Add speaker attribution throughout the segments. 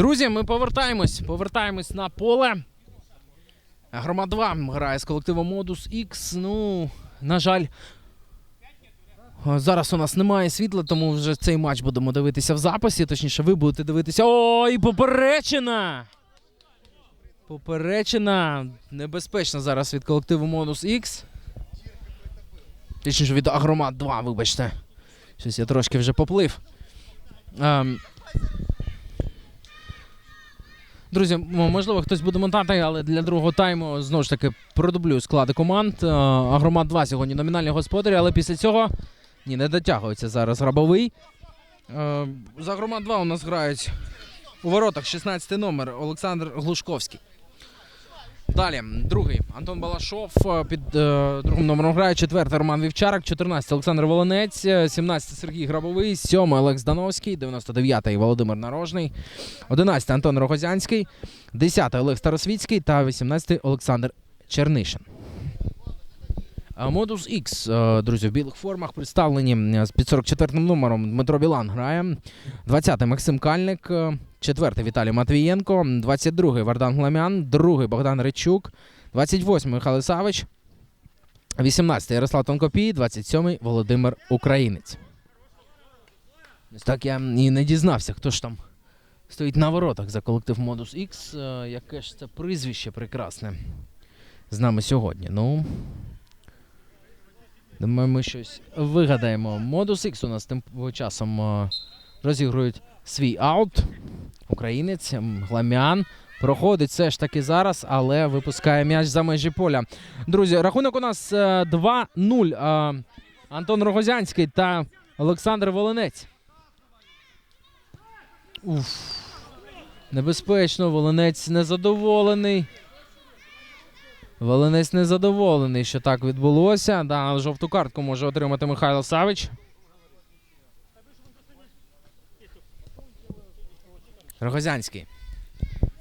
Speaker 1: Друзі, ми повертаємось. Повертаємось на поле. Грома 2 грає з колективом Модус X. Ну, на жаль, зараз у нас немає світла, тому вже цей матч будемо дивитися в записі. Точніше, ви будете дивитися. Ой, поперечина! Поперечина. Небезпечна зараз від колективу Модус X. Точніше, від Агромат 2, вибачте. Щось я трошки вже поплив. Ем, Друзі, можливо, хтось буде монтати, але для другого тайму знову ж таки продублю склади команд. Е, Агромат 2 сьогодні номінальні господарі, але після цього ні, не дотягується зараз грабовий. Е, За Агромат 2 у нас грають у воротах 16 номер Олександр Глушковський. Далі, другий Антон Балашов е, під е, другим номером грає. Четвертий Роман Вівчарик, 14 Олександр Волонець, е, 17 Сергій Грабовий, 7 Олекс Дановський, 99 Володимир Нарожний, 11 Антон Рогозянський, 10 Олег Старосвіцький та 18 Олександр Чернишин. Модус X, е, друзі, в білих формах представлені е, з під 44 номером Дмитро Білан грає. 20-й Максим Кальник, 4-й Віталій Матвієнко, 22-й Вардан Гламян, 2-й Богдан Речук, 28-й Михайло Савич, 18-й Ярослав Тонкопій, 27-й Володимир Українець. Так я і не дізнався, хто ж там стоїть на воротах за колектив Модус X. Е, Яке ж це прізвище прекрасне з нами сьогодні. Ну. Думаю, ми щось вигадаємо. Модус X у нас тим часом е, розігрують свій аут. Українець Гламян. Проходить все ж таки зараз, але випускає м'яч за межі поля. Друзі, рахунок у нас е, 2-0. Е, Антон Рогозянський та Олександр Волонець. Уф. Небезпечно, Волонець незадоволений. Волинець незадоволений, що так відбулося. Да, жовту картку може отримати Михайло Савич. Рогозянський.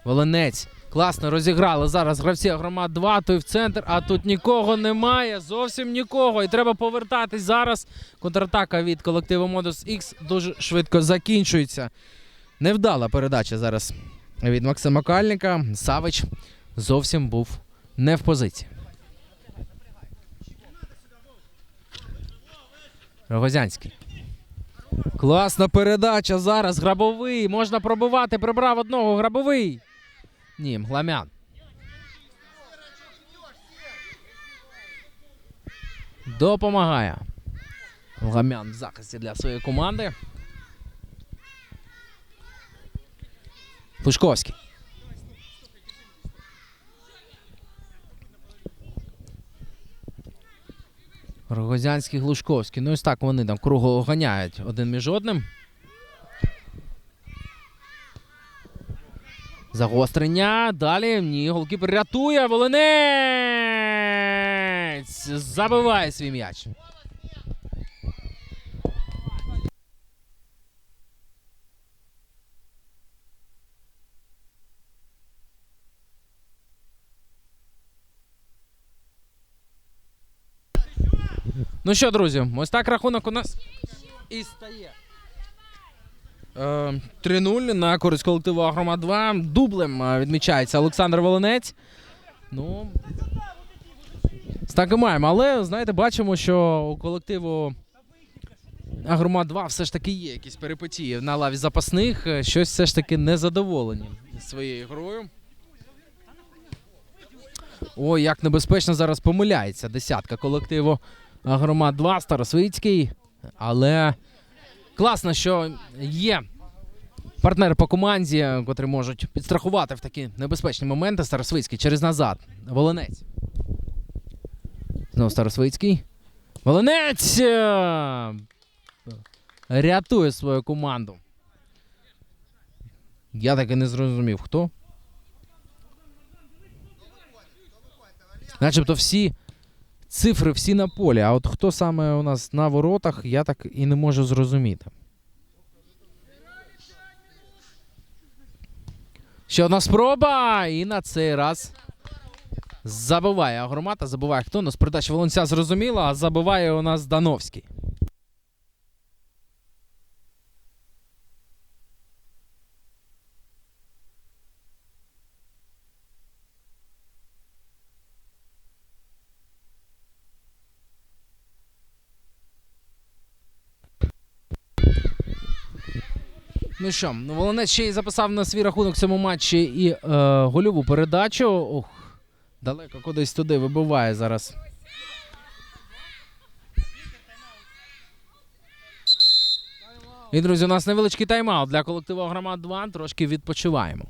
Speaker 1: Волинець. Класно розіграли. Зараз гравці громад 2, той в центр, а тут нікого немає. Зовсім нікого. І треба повертатись зараз. Контратака від колективу Модус X дуже швидко закінчується. Невдала передача зараз від Максима Кальника. Савич зовсім був не в позиції. Рогозянський. Класна передача зараз. Грабовий. Можна пробивати. Прибрав одного. Грабовий. Ні, Гламян. Допомагає. Гламян в захисті для своєї команди. Пушковський. Рогозянський, Глушковський. Ну ось так вони там круго оганяють один між одним. Загострення. Далі. Ні, голкіпер рятує. Волинець! Забиває свій м'яч. Ну що, друзі, ось так рахунок у нас і стає. Е, 3-0 на користь колективу Агрома 2. Дублем е, відмічається Олександр Волонець. Ну. Так і маємо. Але, знаєте, бачимо, що у колективу Агрома 2 все ж таки є якісь перипетії на лаві запасних. Е, Щось все ж таки незадоволені своєю грою. Ой, як небезпечно зараз помиляється десятка колективу Агромат 2, Старосвицький. Але класно, що є партнери по команді, котрі можуть підстрахувати в такі небезпечні моменти. Старосвицький через назад. Волонець. Знову Старосвицький. Волонець! е, Рятує свою команду. Я так і не зрозумів, хто. Начебто всі цифри всі на полі. А от хто саме у нас на воротах, я так і не можу зрозуміти. Ще одна спроба, і на цей раз забиває Агромата, забиває хто. у нас передача Волонця зрозуміла, а забиває у нас Дановський. Ну що, Волонець ще й записав на свій рахунок цьому матчі і е, гольову передачу. Ох, далеко кудись туди вибиває зараз. І, друзі, у нас невеличкий тайм-аут для колективу Громад 2. Трошки відпочиваємо.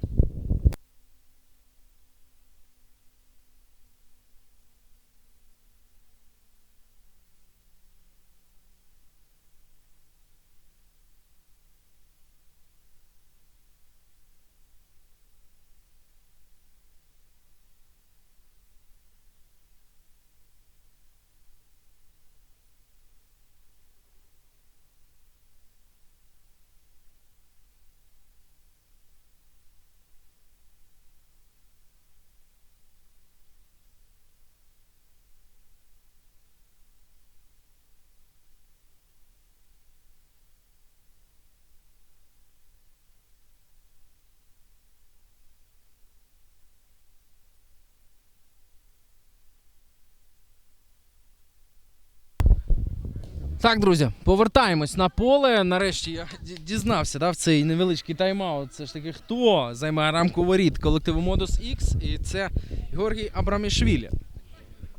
Speaker 1: Так, друзі, повертаємось на поле. Нарешті я дізнався да, в цей невеличкий тайм-аут. Це ж таки хто займає рамку воріт колективу Modus X, і це Георгій Абрамішвілі.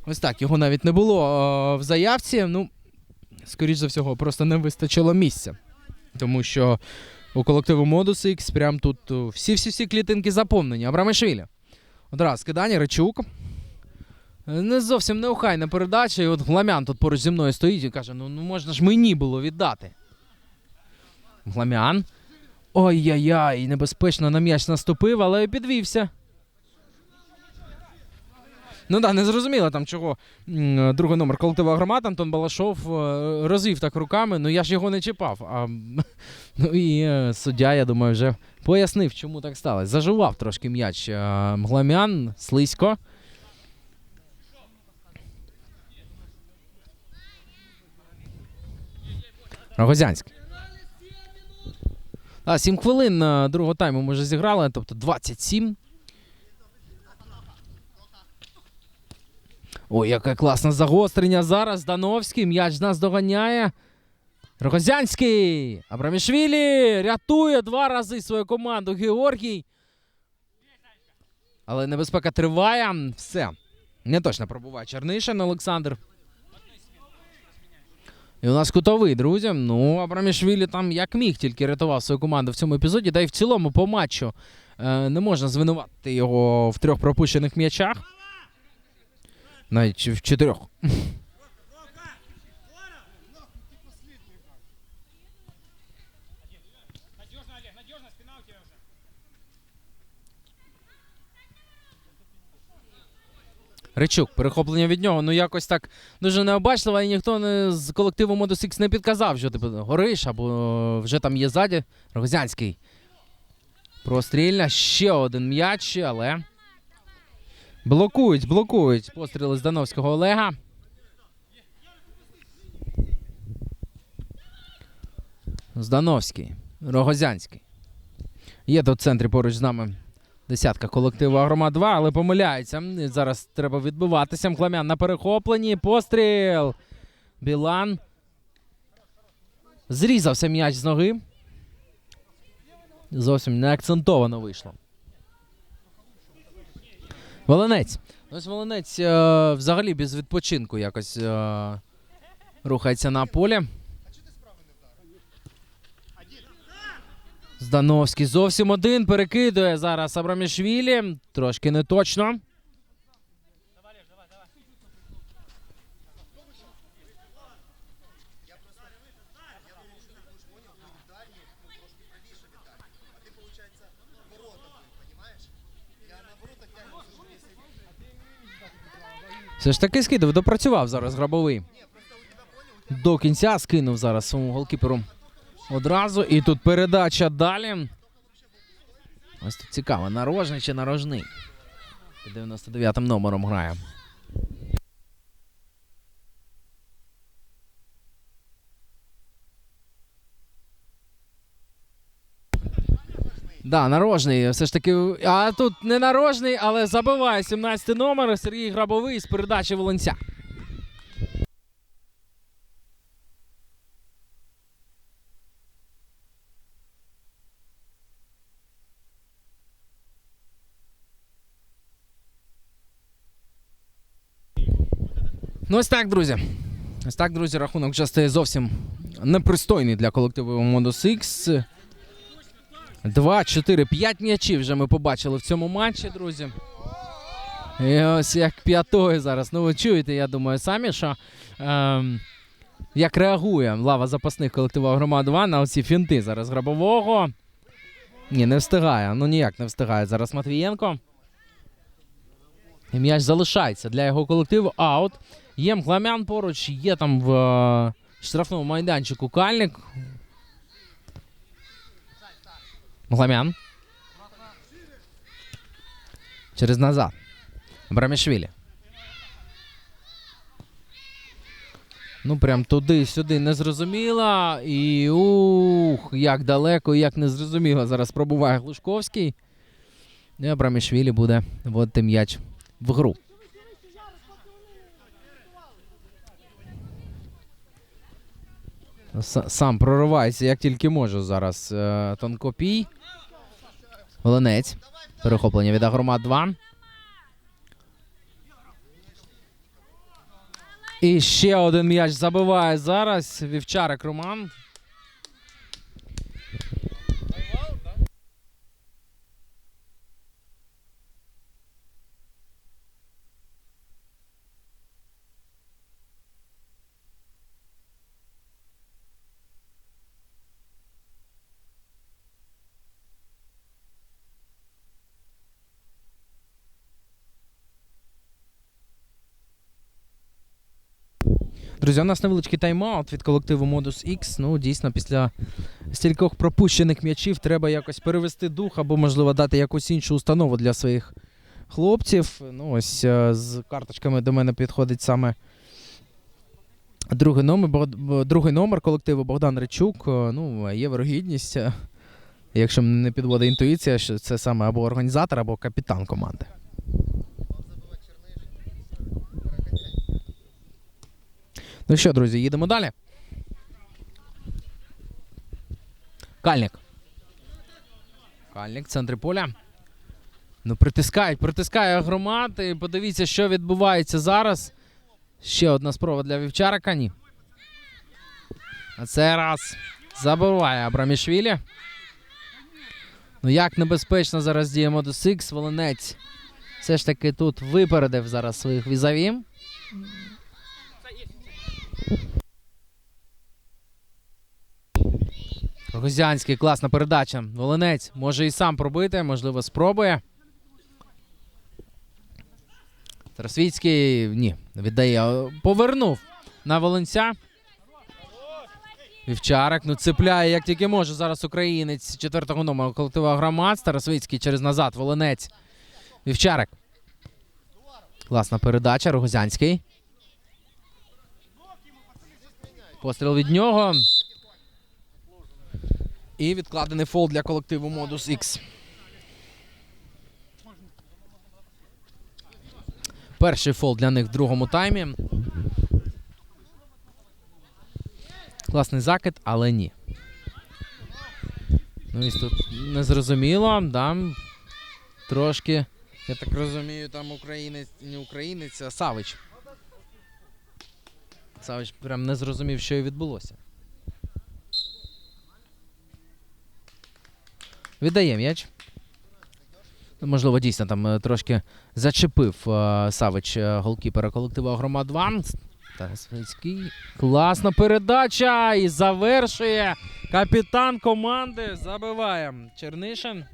Speaker 1: Ось так, його навіть не було е, в заявці. Ну, скоріш за всього, просто не вистачило місця. Тому що у колективу Modus X прям тут е, всі-всі-всі клітинки заповнені. Абрамішвілі. Одразу кидання, Речук. Не зовсім неохайна передача, і от Гламян тут поруч зі мною стоїть і каже: ну, ну можна ж мені було віддати. Гламян. Ой-яй-яй, небезпечно на м'яч наступив, але підвівся. Ну так, не зрозуміло там чого. Другий номер колектива громад Антон Балашов е, розвів так руками, ну я ж його не чіпав. А, ну і е, суддя, я думаю, вже пояснив, чому так сталося. Зажував трошки м'яч е, Гламян, слизько. Рогозянський. А, 7 хвилин е, другого тайму ми вже зіграли, тобто 27. Ой, яке класне загострення зараз. Дановський. М'яч нас доганяє. Рогозянський. Абрамішвілі рятує два рази свою команду Георгій. Але небезпека триває. Все. Не точно пробуває Чернишин Олександр. І у нас кутовий, друзі. Ну, Абрамішвілі там як міг тільки рятував свою команду в цьому епізоді. Та й в цілому по матчу е, не можна звинуватити його в трьох пропущених м'ячах. Навіть в чотирьох. Речук, перехоплення від нього. Ну якось так дуже необачливо, і ніхто не з колективу X не підказав, що типу гориш або вже там є ззаді. Рогозянський. Прострільна. Ще один м'яч, але. Блокують, блокують постріли з Дановського Олега. Здановський. Рогозянський. Є тут в центрі поруч з нами Десятка колективу Агрома 2, але помиляється. Зараз треба відбиватися. Мхламян на перехопленні. Постріл. Білан. Зрізався м'яч з ноги. Зовсім не акцентовано вийшло. Волонець. Ось Волонець е, взагалі без відпочинку якось е, рухається на полі. Здановський зовсім один перекидує зараз Абрамішвілі. Трошки не точно. Все ж таки скидав, допрацював зараз грабовий. До кінця скинув зараз своєму голкіперу одразу. І тут передача далі. Ось тут цікаво, нарожний чи нарожний. Під 99 номером грає. Да, нарожний. Все ж таки. А тут не нарожний, але забиває 17 номер Сергій Грабовий з передачі Волонця. Ну, ось так, друзі. Ось так, друзі, рахунок вже стає зовсім непристойний для колективу Модус X. 2, 4, 5 м'ячів вже ми побачили в цьому матчі, друзі. І ось як п'ятої зараз. Ну, ви чуєте, я думаю, самі, що ем, як реагує лава запасних колективу Громад 2 на оці фінти зараз грабового. Ні, не встигає. Ну ніяк не встигає зараз Матвієнко. І м'яч залишається для його колективу. Аут. Є Мгламян поруч, є там в е, штрафному майданчику Кальник. Мгламян. Через назад. Брамішвілі. Ну, прям туди-сюди не зрозуміло. І ух, як далеко, як не зрозуміло. Зараз пробуває Глушковський. І Абрамішвілі буде вводити м'яч в гру. Сам проривається, як тільки може зараз. е, Тонкопій. Волинець. Перехоплення від Агромат 2. І ще один м'яч забиває зараз. Вівчарик Роман. Друзі, у нас невеличкий тайм-аут від колективу Modus X. Ну, дійсно, після стількох пропущених м'ячів треба якось перевести дух або, можливо, дати якусь іншу установу для своїх хлопців. Ну, ось е, з карточками до мене підходить саме другий номер, другий номер колективу Богдан Речук. Е, Ну, є вирогідність, е, якщо не підводить інтуїція, що це саме або організатор, або капітан команди. Ну що, друзі, їдемо далі. Кальник. Кальник, в центрі поля. Ну, притискають, притискає громад. І подивіться, що відбувається зараз. Ще одна спроба для вівчарика. Ні. А це раз. Забиває Абрамішвілі. Ну, як небезпечно зараз діє Модус Х. Волинець все ж таки тут випередив зараз своїх візаві. Рогозянський, класна передача. Волинець може і сам пробити, можливо, спробує. Тарасвіцький ні, віддає. Повернув на Волинця. Вівчарик, ну цепляє, як тільки може. Зараз українець четвертого номеру колектива громад. Старосвіцький через назад. Волинець. Вівчарик. Класна передача. Рогозянський. Постріл від нього. І відкладений фол для колективу Modus X. Перший фол для них в другому таймі. Класний закид, але ні. Ну, ось тут незрозуміло, да. Трошки, я так розумію, там українець, не українець, а Савич. Савич прям не зрозумів, що і відбулося. Віддає м'яч. Ну, Можливо, дійсно там е, трошки зачепив е, Савич е, голкіпера колективу Агрома 2. Тарасвицький. Класна передача. І завершує капітан команди. Забиває Чернишин.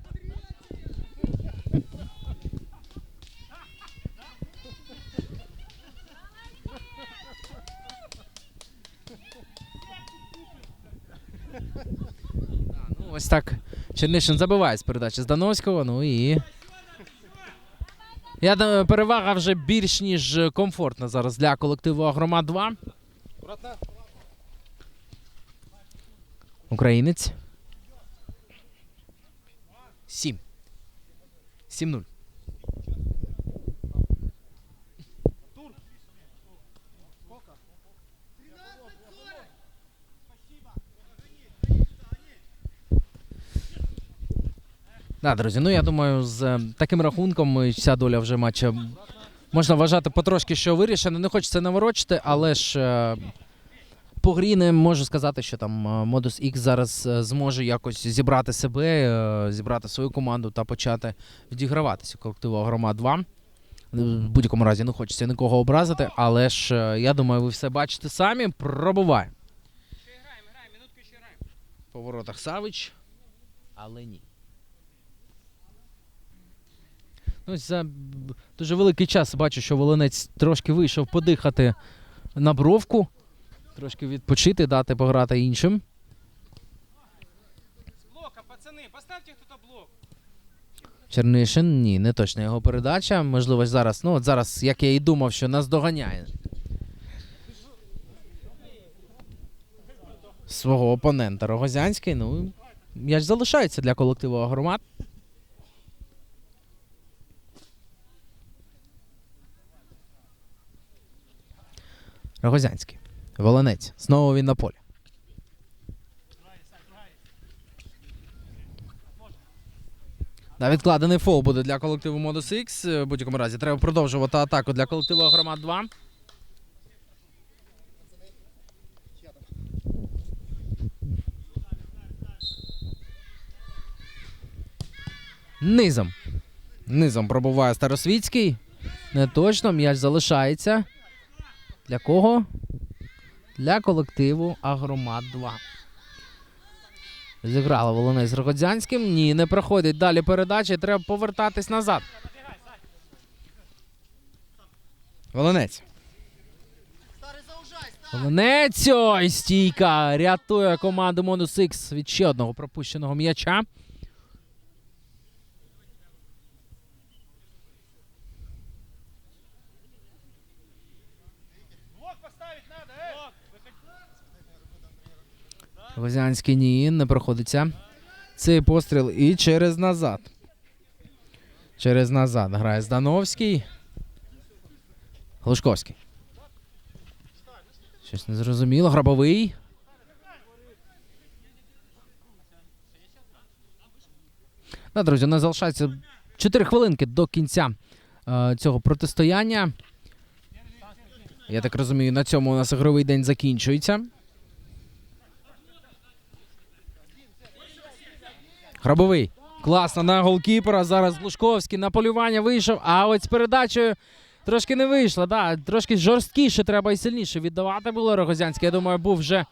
Speaker 1: Ось так. Чернишин забиває з передачі з Дановського. Ну і. Я перевага вже більш ніж комфортна зараз для колективу Агромат 2. Українець. 7. 7-0. Да, друзі, ну я думаю, з е, таким рахунком е, ця доля вже матча можна вважати потрошки, що вирішено. Не хочеться наворочити, але ж е, по грі не можу сказати, що там е, Modus X зараз е, зможе якось зібрати себе, е, зібрати свою команду та почати відіграватися колективу Громад 2. В будь-якому разі не хочеться нікого образити, але ж е, я думаю, ви все бачите самі. Пробуває.
Speaker 2: Еще играем, играем, минутку еще играем.
Speaker 1: По воротах Савич, але ні. Ну, за дуже великий час бачу, що Волонець трошки вийшов подихати на бровку, трошки відпочити, дати пограти іншим. Чернишин, ні, не точна його передача. Можливо, зараз, ну от зараз, як я і думав, що нас доганяє. Свого опонента Рогозянський. Ну, м'яч залишається для колективу Агромат. Рогозянський. Волонець. Знову він на полі. Да, відкладений фол буде для колективу Modus X. В будь-якому разі треба продовжувати атаку для колективу Агромат 2. Низом. Низом пробуває Старосвітський. Не точно, м'яч залишається. Для кого? Для колективу Агромат 2. Зіграла Волонець з Рогодзянським. Ні, не проходить далі передача. і Треба повертатись назад. Волонець. Волонець! Ой, стійка! Рятує команду Монус Х від ще одного пропущеного м'яча. Рогодзянський ні, не проходиться. Цей постріл і через назад. Через назад грає Здановський. Глушковський. Щось незрозуміло. Грабовий. Да, друзі, у нас залишається 4 хвилинки до кінця е, цього протистояння. Я так розумію, на цьому у нас ігровий день закінчується. Грабовий. Класно на голкіпера. Зараз Глушковський на полювання вийшов. А от з передачею трошки не вийшло. Да, трошки жорсткіше треба і сильніше віддавати було. Рогозянський, я думаю, був вже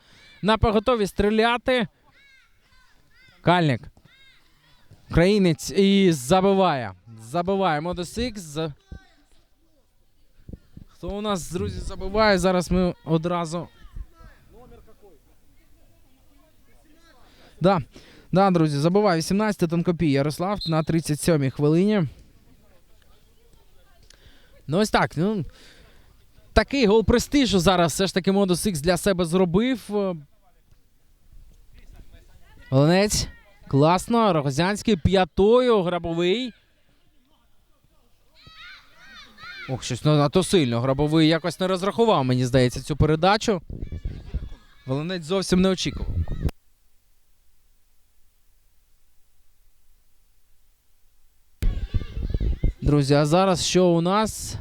Speaker 1: на поготові стріляти. Кальник. Українець і забиває. Забиває Модосикс. Хто у нас, друзі, забиває? Зараз ми одразу. Номер Да. Да, друзі, забиває 18 тонкопій Ярослав на 37-й хвилині. Ну, ось так. Ну, такий гол престижу зараз все ж таки Modus X для себе зробив. Оленець. Класно. Рогозянський п'ятою. Грабовий. Ох, щось ну, надто сильно. Грабовий якось не розрахував, мені здається, цю передачу. Волонець зовсім не очікував. Друзі, а зараз що у нас?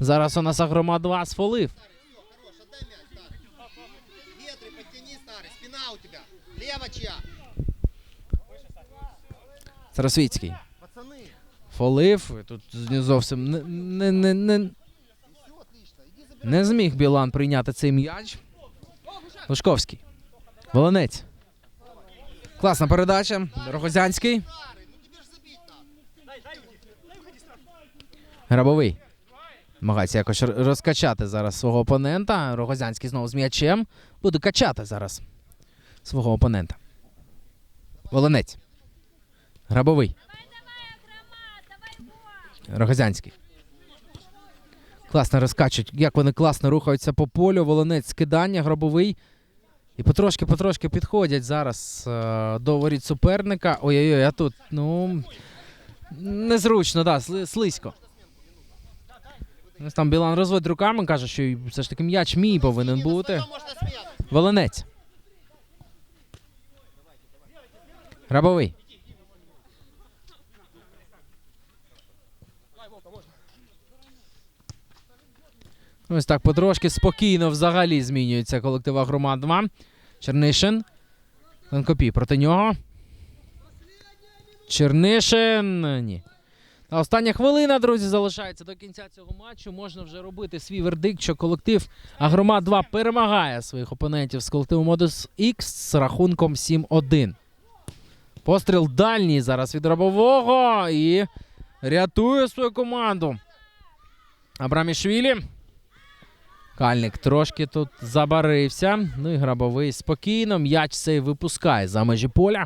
Speaker 1: Зараз у нас Агрома 2 сфолив.
Speaker 3: Хорош, отдай мяч, старый. Ветры, подтяни, старый. Спина у тебя. Лево чья?
Speaker 1: Старосвітський.
Speaker 3: Пацаны.
Speaker 1: Фолив. І Тут не зовсім не, не, не, не,
Speaker 3: И все отлично. Иди забирай.
Speaker 1: не зміг Білан прийняти цей м'яч. Лужковський. Волонець. Класна передача. Рогозянський. Грабовий. Намагається якось розкачати зараз свого опонента. Рогозянський знову з м'ячем. Буде качати зараз свого опонента. Волонець. Грабовий. Рогозянський. Класно розкачують. Як вони класно рухаються по полю. Волонець скидання, гробовий. І потрошки-потрошки підходять зараз е, до воріт суперника. Ой-ой-ой, а тут, ну. Незручно, да, сли- слизько. Ось Там Білан розводить руками, каже, що все ж таки м'яч мій повинен бути.
Speaker 3: Потом можно.
Speaker 1: Волонець. Грабовий. Ось так потрошки спокійно взагалі змінюється колектив Агромат 2. Чернишин. Ланкопій проти нього. Чернишин. Ні. Та остання хвилина, друзі, залишається до кінця цього матчу. Можна вже робити свій вердикт, що колектив Агромат 2 перемагає своїх опонентів з колективу Modus X з рахунком 7-1. Постріл дальній зараз від Рабового і рятує свою команду. Абрамішвілі. Кальник трошки тут забарився. Ну і грабовий спокійно. М'яч цей випускає за межі поля.